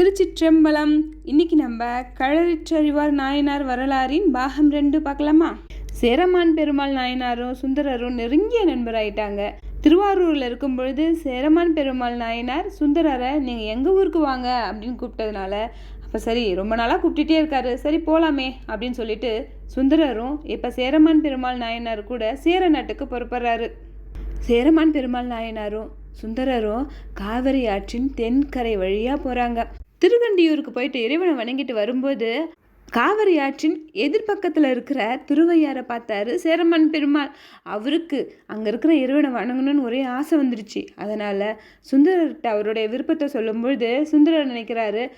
திருச்சிற்றம்பலம். இன்னைக்கு நம்ம களரிற்றறிவார் நாயனார் வரலாறின் பாகம் ரெண்டு பார்க்கலாமா? சேரமான் பெருமாள் நாயனாரும் சுந்தரரும் நெருங்கிய நண்பராயிட்டாங்க. திருவாரூரில் இருக்கும் பொழுது சேரமான் பெருமாள் நாயனார் சுந்தரரை நீங்கள் எங்கள் ஊருக்கு வாங்க? அப்படின்னு கூப்பிட்டதுனால அப்போ சரி ரொம்ப நாளாக கூப்பிட்டுட்டே இருக்காரு. சரி போகலாமே அப்படின்னு சொல்லிட்டு சுந்தரரும் இப்போ சேரமான் பெருமாள் நாயனார் கூட சேர நாட்டுக்கு புறப்படுறாரு. சேரமான் பெருமாள் நாயனாரும் சுந்தரரும் காவிரி ஆற்றின் தென்கரை வழியாக போகிறாங்க திருவண்டியூருக்கு போயிட்டு இறைவனை வணங்கிட்டு வரும்போது காவிரி ஆற்றின் எதிர்பக்கத்தில் இருக்கிற திருவையாரை பார்த்தாரு. சேரமான் பெருமாள் அவருக்கு அங்கே இருக்கிற இறைவனை வணங்கணும்னு ஒரே ஆசை வந்துருச்சு. அதனால் சுந்தரர்கிட்ட அவருடைய விருப்பத்தை சொல்லும்பொழுது சுந்தரர் நினைக்கிறாரு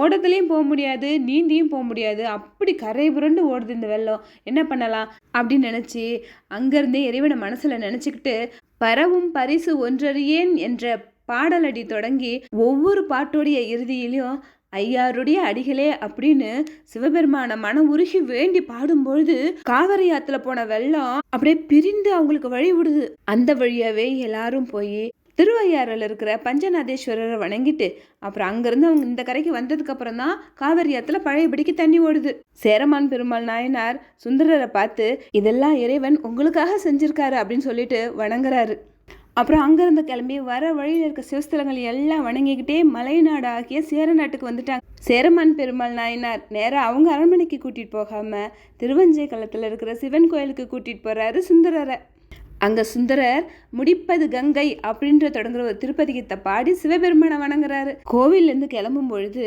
ஓடத்துலேயும் போக முடியாது நீந்தியும் போக முடியாது. அப்படி கரை புரண்டு ஓடுது இந்த வெள்ளம். என்ன பண்ணலாம்? அப்படின்னு நினச்சி அங்கேருந்தே இறைவனை மனசில் நினச்சிக்கிட்டு பரவும் பரிசு ஒன்றறியேன் என்ற பாடலடி தொடங்கி ஒவ்வொரு பாட்டோடைய இறுதியிலையும் ஐயாருடைய அடிகளே அப்படின்னு சிவபெருமான மனம் உருகி வேண்டி பாடும்பொழுது காவிரி ஆத்துல போன வெள்ளம் அப்படியே பிரிந்து அவங்களுக்கு வழி விடுது. அந்த வழியாவே எல்லாரும் போய் திருவையாறில் இருக்கிற பஞ்சநாதேஸ்வரரை வணங்கிட்டு அப்புறம் அங்கேருந்து அவங்க இந்த கரைக்கு வந்ததுக்கு அப்புறம் தான் காவிரி ஆத்துல பழையபடிக்கு தண்ணி ஓடுது. சேரமான் பெருமாள் நாயனார் சுந்தரரை பார்த்து இதெல்லாம் இறைவன் உங்களுக்காக செஞ்சிருக்காரு அப்படின்னு சொல்லிட்டு வணங்குறாரு. அப்புறம் அங்கேருந்து கிளம்பி வர வழியில் இருக்க சிவஸ்தலங்கள் எல்லாம் வணங்கிக்கிட்டே மலைநாடு ஆகிய சேர நாட்டுக்கு வந்துட்டாங்க. சேரமான் பெருமாள் நாயனார் நேராக அவங்க அரண்மனைக்கு கூட்டிகிட்டு போகாமல் திருவஞ்சை களத்தில் இருக்கிற சிவன் கோயிலுக்கு கூட்டிகிட்டு போகிறாரு சுந்தரரை. அங்கே சுந்தரர் முடிப்பது கங்கை அப்படின்ற தொடங்குற ஒரு திருப்பதி திருப்பதிகத்தை பாடி சிவபெருமானை வணங்குறாரு. கோவில்லேருந்து கிளம்பும் பொழுது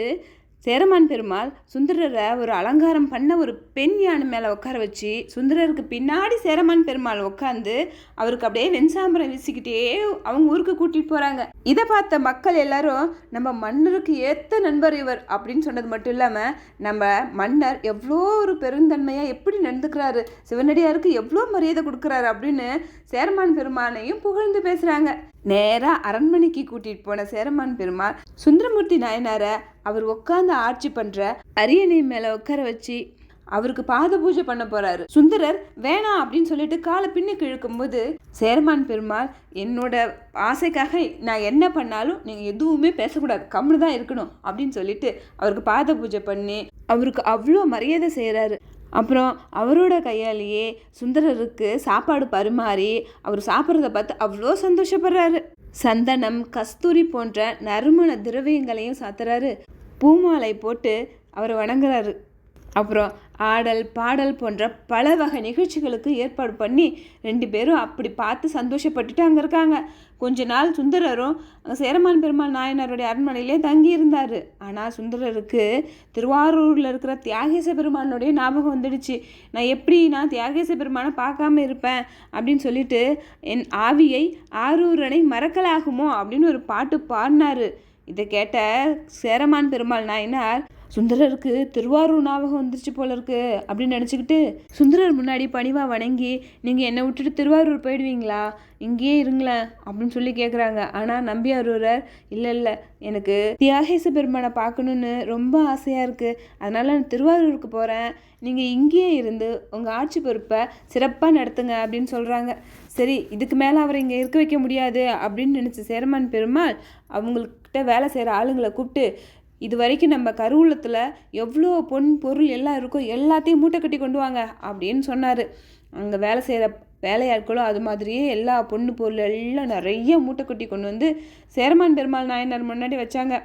சேரமான் பெருமாள் சுந்தரரை ஒரு அலங்காரம் பண்ண ஒரு பெண் யானை மேலே உட்கார வச்சு சுந்தரருக்கு பின்னாடி சேரமான் பெருமாள் உட்காந்து அவருக்கு அப்படியே வெண்சாம்பரம் வீசிக்கிட்டே அவங்க ஊருக்கு கூட்டிகிட்டு போகிறாங்க இதை பார்த்த மக்கள் எல்லாரும் நம்ம மன்னருக்கு ஏற்ற நண்பர் இவர் அப்படின்னு சொன்னது மட்டும் இல்லாமல் நம்ம மன்னர் எவ்வளோ ஒரு பெருந்தன்மையாக எப்படி நடந்துக்கிறாரு சிவனடியாருக்கு எவ்வளோ மரியாதை கொடுக்குறாரு அப்படின்னு சேரமான் பெருமானையும் புகழ்ந்து பேசுகிறாங்க நேராக அரண்மனைக்கு கூட்டிகிட்டு போன சேரமான் பெருமாள் சுந்தரமூர்த்தி நாயனாரை அவர் உட்காந்து ஆட்சி பண்ணுற அரியணை மேலே உட்கார வச்சு அவருக்கு பாத பூஜை பண்ண போறாரு. சுந்தரர் வேணாம் அப்படின்னு சொல்லிட்டு காலை பின்னுக்கு இழுக்கும்போது சேரமான் பெருமாள் என்னோட ஆசைக்காக நான் என்ன பண்ணாலும் நீங்கள் எதுவுமே பேசக்கூடாது. கம்முன்னு தான் இருக்கணும் அப்படின்னு சொல்லிட்டு அவருக்கு பாத பூஜை பண்ணி அவருக்கு அவ்வளோ மரியாதை செய்கிறாரு அப்புறம் அவரோட கையாலேயே சுந்தரருக்கு சாப்பாடு பரிமாறி அவர் சாப்பிட்றத பார்த்து அவ்வளோ சந்தோஷப்படுறாரு. சந்தனம் கஸ்தூரி போன்ற நறுமண திரவியங்களையும் சாத்துறாரு. பூமாலை போட்டு அவர் வணங்குறாரு. அப்புறம் ஆடல் பாடல் போன்ற பல வகை நிகழ்ச்சிகளுக்கு ஏற்பாடு பண்ணி ரெண்டு பேரும் அப்படி பார்த்து சந்தோஷப்பட்டுட்டு அங்கே இருக்காங்க. கொஞ்ச நாள் சுந்தரரும் சேரமான் பெருமாள் நாயனாருடைய அரண்மனையிலே தங்கி இருந்தார். ஆனால் சுந்தரருக்கு திருவாரூரில் இருக்கிற தியாகேச பெருமானுடைய ஞாபகம் வந்துடுச்சு. நான் எப்படி நான் தியாகேச பெருமானை பார்க்காம இருப்பேன் அப்படின்னு சொல்லிட்டு என் ஆவியை ஆரூரனை மறக்கலாகுமோ? அப்படின்னு ஒரு பாட்டு பாடினாரு. இதை கேட்ட சேரமான் பெருமாள் நாயனார் சுந்தரருக்கு திருவாரூர் ஞாபகம் வந்துருச்சு போல இருக்கு அப்படின்னு நினச்சிக்கிட்டு சுந்தரர் முன்னாடி பணிவாக வணங்கி நீங்கள் என்னை விட்டுட்டு திருவாரூர் போயிடுவீங்களா? இங்கேயே இருங்களேன் அப்படின்னு சொல்லி கேட்குறாங்க ஆனால் நம்பியாரூரர் இல்லை இல்லை எனக்கு தியாகேச பெருமானை பார்க்கணுன்னு ரொம்ப ஆசையாக இருக்குது அதனால் நான் திருவாரூருக்கு போகிறேன் நீங்கள் இங்கேயே இருந்து உங்கள் ஆட்சி பொறுப்பை சிறப்பாக நடத்துங்க அப்படின்னு சொல்கிறாங்க சரி இதுக்கு மேலே அவரை இங்கே இருக்க வைக்க முடியாது அப்படின்னு நினச்ச சேரமான் பெருமாள் அவங்கக்கிட்ட வேலை செய்கிற ஆளுங்களை கூப்பிட்டு இது வரைக்கும் நம்ம கருவூலத்தில் எவ்வளோ பொன் பொருள் எல்லாம் இருக்கோ எல்லாத்தையும் மூட்டை கட்டி கொண்டு வாங்க அப்படின்னு சொன்னார். அங்கே வேலை செய்கிற வேலையாட்களும் அது மாதிரியே எல்லா பொண்ணு பொருள் எல்லாம் நிறைய மூட்டை கட்டி கொண்டு வந்து சேரமான் பெருமாள் நாயனார் முன்னாடி வச்சாங்க.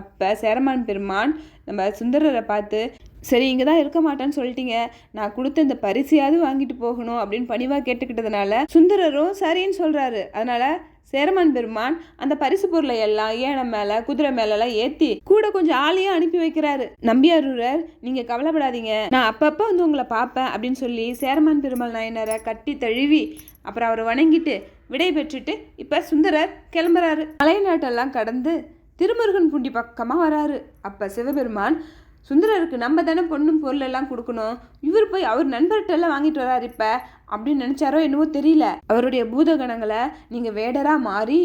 அப்போ சேரமான் பெருமான் நம்ம சுந்தரரை பார்த்து சரி இங்கே தான் இருக்க மாட்டேன்னு சொல்லிட்டீங்க. நான் கொடுத்த இந்த பரிசையாவது வாங்கிட்டு போகணும் அப்படின்னு பணிவாக கேட்டுக்கிட்டதுனால சுந்தரரும் சரின்னு சொல்கிறாரு அதனால் சேரமான் பெருமான் அந்த பரிசு பொருளை எல்லாம் ஏனம் மேலே குதிரை மேலெல்லாம் ஏற்றி கூட கொஞ்சம் ஆளையும் அனுப்பி வைக்கிறாரு. நம்பியாரூரர் நீங்கள் கவலைப்படாதீங்க. நான் அப்பப்போ வந்து உங்களை பார்ப்பேன் அப்படின்னு சொல்லி சேரமான் பெருமாள் நாயனரை கட்டி தழுவி அப்புறம் அவரை வணங்கிட்டு விடை பெற்றுட்டு இப்போ சுந்தரர் கிளம்புறாரு. மலைநாட்டெல்லாம் கடந்து திருமுருகன் பூண்டி பக்கமாக வராரு. அப்போ சிவபெருமான் சுந்தரருக்கு நம்ம தானே பொண்ணும் பொருள் எல்லாம் கொடுக்கணும். இவர் போய் அவர் நண்பர்கிட்ட எல்லாம் வாங்கிட்டு வராரு இப்போ. அப்படின்னு நினச்சாரோ என்னவோ தெரியல. அவருடைய பூதகணங்களை நீங்கள் வேடராக மாறி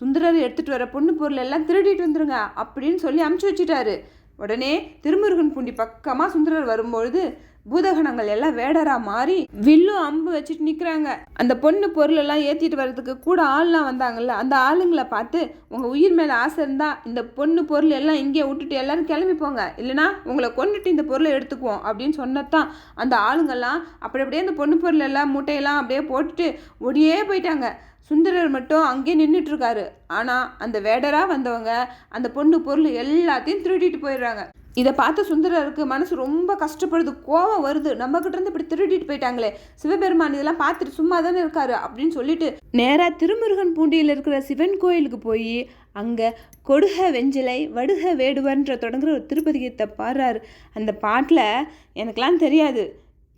சுந்தரர் எடுத்துகிட்டு வர பொண்ணு பொருள் எல்லாம் திருடிட்டு வந்துருங்க அப்படின்னு சொல்லி அமுச்சு வச்சுட்டாரு. உடனே திருமுருகன் பூண்டி பக்கமாக சுந்தரர் வரும்பொழுது பூதகணங்கள் எல்லாம் வேடரா மாறி வில்லும் அம்பு வச்சுட்டு நிற்கிறாங்க அந்த பொண்ணு பொருள் எல்லாம் ஏற்றிட்டு வர்றதுக்கு கூட ஆள்லாம் வந்தாங்கல்ல அந்த ஆளுங்களை பார்த்து உங்கள் உயிர் மேலே ஆசை இருந்தால் இந்த பொண்ணு பொருள் எல்லாம் இங்கே விட்டுட்டு எல்லாரும் கிளம்பி போங்க. இல்லைனா உங்களை கொண்டுட்டு இந்த பொருளை எடுத்துக்குவோம் அப்படின்னு சொன்னதான் அந்த ஆளுங்கெல்லாம் அப்படி அப்படியே அந்த பொண்ணு பொருள் எல்லாம் மூட்டையெல்லாம் அப்படியே போட்டுட்டு ஒடியே போயிட்டாங்க. சுந்தரர் மட்டும் அங்கேயே நின்றுட்டு இருக்காரு. ஆனால் அந்த வேடராக வந்தவங்க அந்த பொண்ணு பொருள் எல்லாத்தையும் திருடிட்டு போயிடுறாங்க. இதை பார்த்த சுந்தரருக்கு மனசு ரொம்ப கஷ்டப்படுது கோவம் வருது. நம்ம இருந்து இப்படி திருடிட்டு போயிட்டாங்களே. சிவபெருமான் இதெல்லாம் பார்த்துட்டு சும்மா தானே இருக்காரு அப்படின்னு சொல்லிட்டு நேராக திருமுருகன் பூண்டியில் இருக்கிற சிவன் கோயிலுக்கு போய் அங்கே கொடுக வெஞ்சிலை வடுக வேடுவன்ற தொடங்குற ஒரு திருப்பதி கீத்தை பாடுறாரு. அந்த பாட்டில் எனக்கெல்லாம் தெரியாது.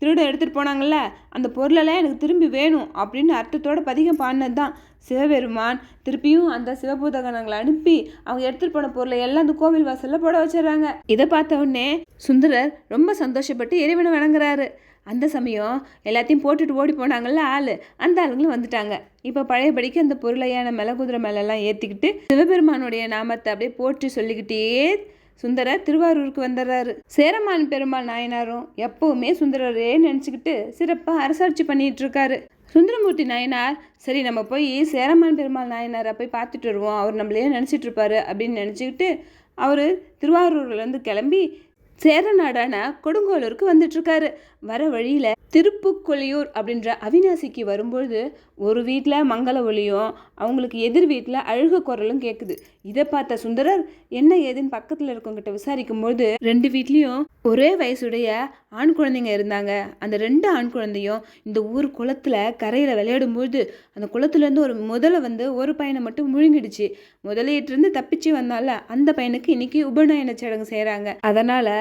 திருட எடுத்துகிட்டு போனாங்கல்ல அந்த பொருளெல்லாம் எனக்கு திரும்பி வேணும் அப்படின்னு அர்த்தத்தோட பதிகம் பாடினது தான் சிவபெருமான் திருப்பியும் அந்த சிவபூதகணங்களை அனுப்பி அவங்க எடுத்துகிட்டு போன பொருளை எல்லாம் அந்த கோவில் வாசலில் போட வச்சிடறாங்க. இதை பார்த்த உடனே சுந்தரர் ரொம்ப சந்தோஷப்பட்டு இறைவனை வணங்குறாரு. அந்த சமயம் எல்லாத்தையும் போட்டுட்டு ஓடி போனாங்கல்ல ஆள். அந்த ஆளுங்களும் வந்துட்டாங்க. இப்போ பழையபடிக்கு அந்த பொருளையான மேலே குதிரை மேலெல்லாம் ஏற்றிக்கிட்டு சிவபெருமானுடைய நாமத்தை அப்படியே போற்றி சொல்லிக்கிட்டே சுந்தரர் திருவாரூருக்கு வந்துடுறாரு. சேரமான் பெருமாள் நாயனாரும் எப்பவுமே சுந்தரரே நினச்சிக்கிட்டு சிறப்பாக அரசாட்சி பண்ணிட்டு இருக்காரு. சுந்தரமூர்த்தி நாயனார் சரி நம்ம போய் சேரமான் பெருமாள் நாயனாரை போய் பார்த்துட்டு வருவோம். அவர் நம்மளையே நினச்சிட்டு இருப்பாரு அப்படின்னு நினச்சிக்கிட்டு அவர் திருவாரூர்லேருந்து கிளம்பி சேர நாடான கொடுங்கோலூருக்கு வந்துட்டுருக்காரு வர வழியில் திருப்புக்கொழியூர் அப்படின்ற அவினாசிக்கு வரும்பொழுது ஒரு வீட்டில் மங்கள ஒளியும் அவங்களுக்கு எதிர் வீட்டில் அழுக குரலும் கேட்குது இதை பார்த்த சுந்தரர் என்ன ஏதுன்னு பக்கத்தில் இருக்கவங்கிட்ட விசாரிக்கும்போது ரெண்டு வீட்லேயும் ஒரே வயசுடைய ஆண் குழந்தைங்க இருந்தாங்க. அந்த ரெண்டு ஆண் குழந்தையும் இந்த ஊர் குளத்தில் கரையில் விளையாடும்போது அந்த குளத்துலேருந்து ஒரு முதலை வந்து ஒரு பையனை மட்டும் முழுங்கிடுச்சு. முதலையிட்டிருந்து தப்பிச்சு வந்தால அந்த பையனுக்கு இன்னைக்கு உபநயன சடங்கு செய்கிறாங்க அதனால்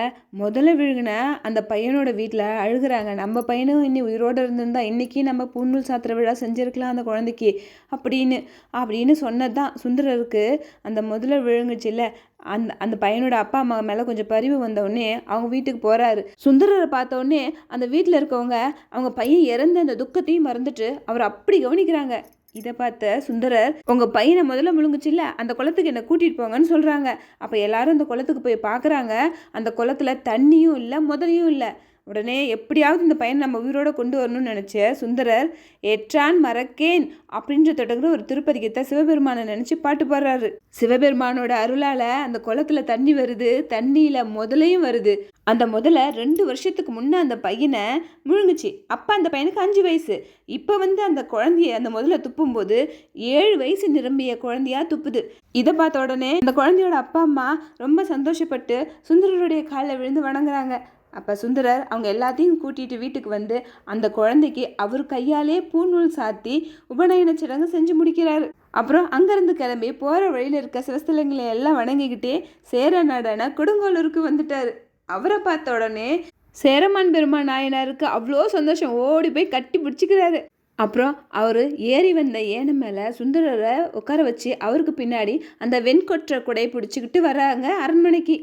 முதல்ல விழுகின அந்த பையனோட வீட்டில் அழுகிறாங்க. நம்ம பையனும் இன்னி உயிரோடு இருந்திருந்தா இன்றைக்கி நம்ம புண்ணூல் சாத்திர விழா செஞ்சுருக்கலாம் அந்த குழந்தைக்கு அப்படின்னு அப்படின்னு சொன்னது தான் சுந்தரருக்கு அந்த முதல்ல விழுங்குச்சுல்ல. அந்த அந்த பையனோட அப்பா அம்மா மேலே கொஞ்சம் பரிவு வந்தவுடனே அவங்க வீட்டுக்கு போகிறாரு சுந்தரரை பார்த்தோடனே அந்த வீட்டில் இருக்கவங்க அவங்க பையன் இறந்த அந்த துக்கத்தையும் மறந்துட்டு அவர் அப்படி கவனிக்கிறாங்க. இதை பார்த்த சுந்தரர் உங்கள் பையனை முதல்ல முழுங்குச்சுல்ல அந்த குளத்துக்கு என்னை கூட்டிகிட்டு போங்கன்னு சொல்கிறாங்க அப்போ எல்லாரும் அந்த குளத்துக்கு போய் பார்க்குறாங்க. அந்த குளத்துல தண்ணியும் இல்லை முதலையும் இல்லை. உடனே எப்படியாவது இந்த பையனை நம்ம உயிரோடு கொண்டு வரணும்னு நினச்ச சுந்தரர் எற்றான் மறக்கேன் அப்படின்ற தொடங்குற ஒரு திருப்பதிகத்தை சிவபெருமானை நினச்சி பாட்டு பாடுறாரு. சிவபெருமானோட அருளால் அந்த குளத்துல தண்ணி வருது தண்ணியில் முதலையும் வருது. அந்த முதல்ல ரெண்டு வருஷத்துக்கு முன்னே அந்த பையனை முழுங்குச்சு. அப்போ அந்த பையனுக்கு அஞ்சு வயசு. இப்போ வந்து அந்த குழந்தைய அந்த முதல்ல துப்பும்போது ஏழு வயசு நிரம்பிய குழந்தையா துப்புது. இதை பார்த்த உடனே அந்த குழந்தையோட அப்பா அம்மா ரொம்ப சந்தோஷப்பட்டு சுந்தரருடைய காலில் விழுந்து வணங்குறாங்க. அப்போ சுந்தரர் அவங்க எல்லாத்தையும் கூட்டிகிட்டு வீட்டுக்கு வந்து அந்த குழந்தைக்கு அவர் கையாலே பூநூல் சாத்தி உபநயன சடங்கு செஞ்சு முடிக்கிறார். அப்புறம் அங்கேருந்து கிளம்பி போகிற வழியில் இருக்க சிவஸ்தலங்களை எல்லாம் வணங்கிக்கிட்டே சேர நடன கொடுங்கோலூருக்கு வந்துட்டார். அவரை பார்த்த உடனே சேரமான் பெருமான் நாயனாருக்கு அவ்வளோ சந்தோஷம். ஓடி போய் கட்டி பிடிச்சிக்கிறாரு. அப்புறம் அவர் ஏறி வந்த ஏனை மேலே சுந்தரரை உட்கார வச்சு அவருக்கு பின்னாடி அந்த வெண்கொற்ற குடை பிடிச்சிக்கிட்டு வராங்க அரண்மனைக்கு.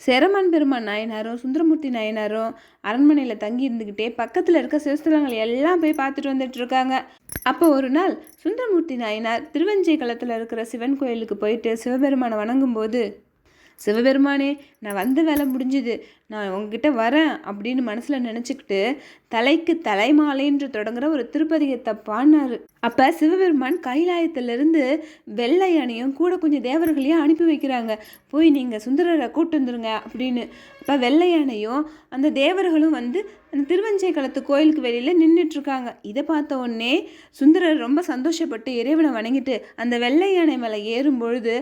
சேரமான் பெருமான் நாயனாரும் சுந்தரமூர்த்தி நாயனாரும் அரண்மனையில் தங்கி இருந்துக்கிட்டே பக்கத்தில் இருக்க சிவஸ்தலங்கள் எல்லாம் போய் பார்த்துட்டு வந்துட்டு இருக்காங்க. அப்போ ஒரு நாள் சுந்தரமூர்த்தி நாயனார் திருவஞ்சை களத்தில் இருக்கிற சிவன் கோயிலுக்கு போயிட்டு சிவபெருமானை வணங்கும்போது சிவபெருமானே நான் வந்த வேலை முடிஞ்சுது. நான் உங்ககிட்ட வரேன் அப்படின்னு மனசில் நினச்சிக்கிட்டு தலைக்கு தலைமாலைன்று தொடங்குற ஒரு திருப்பதிகத்தை பாடினார். அப்போ சிவபெருமான் கைலாயத்திலிருந்து வெள்ளை அணியும் கூட கொஞ்சம் தேவர்களையும் அனுப்பி வைக்கிறாங்க. போய் நீங்கள் சுந்தரரை கூட்டு வந்துருங்க அப்படின்னு. அப்போ வெள்ளை யானையும் அந்த தேவர்களும் வந்து அந்த திருவஞ்சை களத்து கோயிலுக்கு வெளியில் நின்றுட்டுருக்காங்க இதை பார்த்த உடனே சுந்தரர் ரொம்ப சந்தோஷப்பட்டு இறைவனை வணங்கிட்டு அந்த வெள்ளை யானை மேலே ஏறும் பொழுது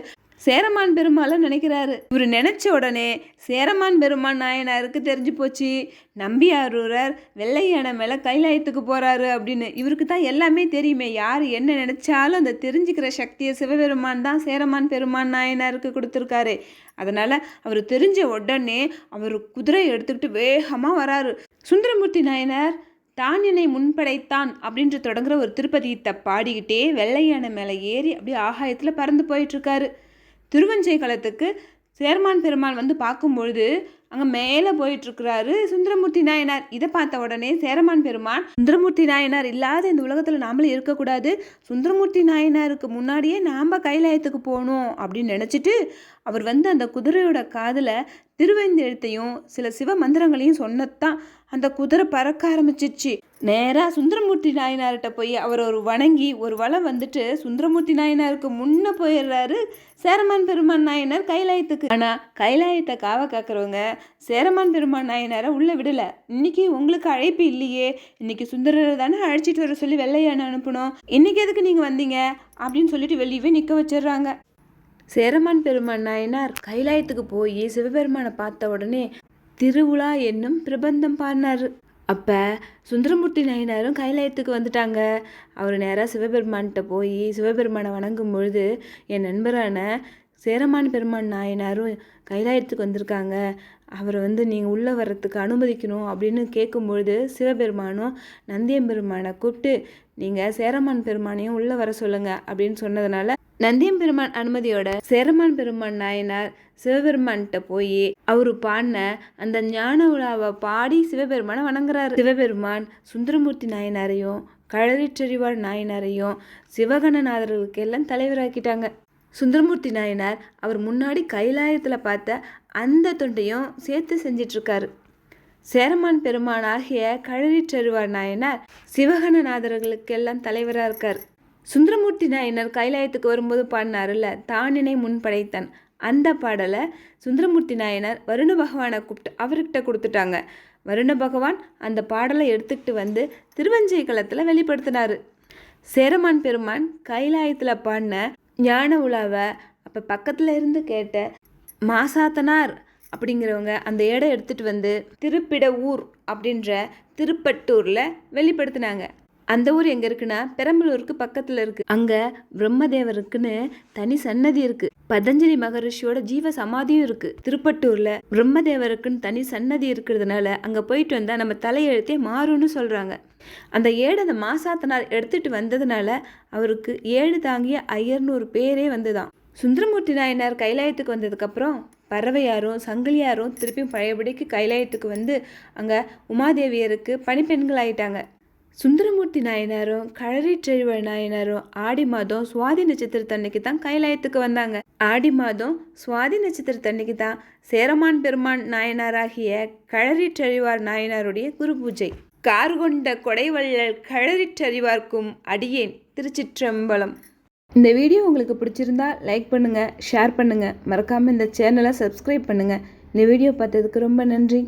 சேரமான் பெருமாளை நினைக்கிறாரு. இவர் நினைச்ச உடனே சேரமான் பெருமான் நாயனாருக்கு தெரிஞ்சு போச்சு. நம்பியாரூரர் வெள்ளையானை மேலே கைலாயத்துக்கு போறாரு அப்படின்னு. இவருக்கு தான் எல்லாமே தெரியுமே. யார் என்ன நினைச்சாலும் அந்த தெரிஞ்சுக்கிற சக்தியை சிவபெருமான் தான் சேரமான் பெருமான் நாயனாருக்கு கொடுத்துருக்காரு. அதனால அவர் தெரிஞ்ச உடனே அவர் குதிரை எடுத்துக்கிட்டு வேகமாக வராரு. சுந்தரமூர்த்தி நாயனார் தான் என்னை முன்படைத்தான் அப்படின்ற தொடங்குற ஒரு திருப்பதியத்தை பாடிக்கிட்டே வெள்ளையான மேலே ஏறி அப்படியே ஆகாயத்தில் பறந்து போயிட்டுருக்காரு திருவஞ்சை களத்துக்கு சேர்மான் பெருமாள் வந்து பார்க்கும்பொழுது அங்கே மேலே போயிட்டுருக்கிறாரு சுந்தரமூர்த்தி நாயனார். இதை பார்த்த உடனே சேரமான் பெருமான் சுந்தரமூர்த்தி நாயனார் இல்லாத இந்த உலகத்தில் நாமளும் இருக்கக்கூடாது. சுந்தரமூர்த்தி நாயனாருக்கு முன்னாடியே நாம் கைலாயத்துக்கு போகணும் அப்படின்னு நினச்சிட்டு அவர் வந்து அந்த குதிரையோட காதில் திருவேந்தெழுத்தையும் சில சிவ மந்திரங்களையும் சொன்னதான் அந்த குதிரை பறக்க ஆரம்பிச்சிச்சு. நேராக சுந்தரமூர்த்தி நாயனார்கிட்ட போய் அவர் ஒரு வணங்கி ஒரு வளம் வந்துட்டு சுந்தரமூர்த்தி நாயனாருக்கு முன்னே போயிடுறாரு சேரமான் பெருமான் நாயனார் கைலாயத்துக்கு. ஆனால் கைலாயத்தை காவ காக்கிறவங்க சேரமான் பெருமான் நாயனாரை உள்ளே விடலை. இன்னைக்கு உங்களுக்கு அழைப்பு இல்லையே. இன்னைக்கு சுந்தரரை தானே அழைச்சிட்டு வர சொல்லி வெள்ளையான அனுப்பணும் இன்னைக்கு எதுக்கு நீங்கள் வந்தீங்க? அப்படின்னு சொல்லிட்டு வெளியவே நிற்க வச்சிடுறாங்க. சேரமான் பெருமான் நாயனார் கைலாயத்துக்கு போய் சிவபெருமானை பார்த்த உடனே திருவிழா என்னும் பிரபந்தம் பாடினார். அப்போ சுந்தரமூர்த்தி நாயனாரும் கைலாயத்துக்கு வந்துட்டாங்க. அவர் நேராக சிவபெருமான்கிட்ட போய் சிவபெருமானை வணங்கும் பொழுது என் நண்பரான சேரமான் பெருமான் நாயனாரும் கைலாயத்துக்கு வந்திருக்காங்க. அவரை வந்து நீங்கள் உள்ளே வர்றதுக்கு அனுமதிக்கணும் அப்படின்னு கேட்கும்பொழுது சிவபெருமானும் நந்தியம்பெருமானை கூப்பிட்டு நீங்கள் சேரமான் பெருமானையும் உள்ளே வர சொல்லுங்கள் அப்படின்னு சொன்னதுனால நந்தியம் பெருமான் அனுமதியோட சேரமான் பெருமான் நாயனார் சிவபெருமான்கிட்ட போய் அவரு பாடின அந்த ஞான உலாவை பாடி சிவபெருமானை வணங்குறாரு. சிவபெருமான் சுந்தரமூர்த்தி நாயனாரையும் கழறிற்றறிவாள் நாயனாரையும் சிவகணநாதர்களுக்கு எல்லாம் தலைவராக்கிட்டாங்க. சுந்தரமூர்த்தி நாயனார் அவர் முன்னாடி கைலாயத்தில் பார்த்த அந்த தொண்டையும் சேர்த்து செஞ்சிட்ருக்காரு. சேரமான் பெருமான் ஆகிய கழறிற்றறிவார் நாயனார் சிவகணநாதர்களுக்கெல்லாம் தலைவராக இருக்கார். சுந்தரமூர்த்தி நாயனர் கைலாயத்துக்கு வரும்போது பாடினார்ல தானினை முன் படைத்தான். அந்த பாடலை சுந்தரமூர்த்தி நாயனார் வருண பகவானை கூப்பிட்டு அவர்கிட்ட கொடுத்துட்டாங்க. வருண பகவான் அந்த பாடலை எடுத்துக்கிட்டு வந்து திருவஞ்சை களத்தில் வெளிப்படுத்தினார். சேரமான் பெருமான் கைலாயத்தில் பாடின ஞான உலாவை அப்போ பக்கத்தில் இருந்து கேட்ட மாசாத்தனார் அப்படிங்கிறவங்க அந்த இடம் எடுத்துகிட்டு வந்து திருப்பிட ஊர் அப்படின்ற திருப்பட்டூரில் வெளிப்படுத்தினாங்க. அந்த ஊர் எங்கே இருக்குன்னா பெரம்பலூருக்கு பக்கத்தில் இருக்குது அங்கே பிரம்மதேவருக்குன்னு தனி சன்னதி இருக்குது பதஞ்சலி மகரிஷியோட ஜீவ சமாதியும் இருக்குது திருப்பட்டூரில் பிரம்மதேவருக்குன்னு தனி சன்னதி இருக்கிறதுனால அங்கே போயிட்டு வந்தால் நம்ம தலையெழுத்தே மாறும்னு சொல்கிறாங்க அந்த ஏடு அந்த மாசாத்தனார் எடுத்துகிட்டு வந்ததுனால அவருக்கு ஏழு தாங்கிய ஐயர்னு ஒரு பேரே வந்துதான். சுந்தரமூர்த்தி நாயனார் கைலாயத்துக்கு வந்ததுக்கப்புறம் பறவையாரும் சங்கிலியாரும் திருப்பியும் பழையபடிக்கு கைலாயத்துக்கு வந்து அங்கே உமாதேவியருக்கு பணிப்பெண்கள் ஆயிட்டாங்க. சுந்தரமூர்த்தி நாயனாரும் கழறிற்றெழுவ நாயனாரும் ஆடி மாதம் சுவாதி நட்சத்திரத்தன்னைக்கு தான் கைலாயத்துக்கு வந்தாங்க. ஆடி மாதம் சுவாதி நட்சத்திரத்தன்னைக்கு தான் சேரமான் பெருமான் நாயனாராகிய கழறிற்றறிவார் நாயனாருடைய குரு பூஜை. கார் கொண்ட கொடைவள்ளல் கழறிற்றறிவார்க்கும் அடியேன் திருச்சிற்றம்பலம். இந்த வீடியோ உங்களுக்கு பிடிச்சிருந்தா லைக் பண்ணுங்கள் ஷேர் பண்ணுங்கள் மறக்காமல் இந்த சேனலை சப்ஸ்கிரைப் பண்ணுங்கள் இந்த வீடியோ பார்த்ததுக்கு ரொம்ப நன்றி.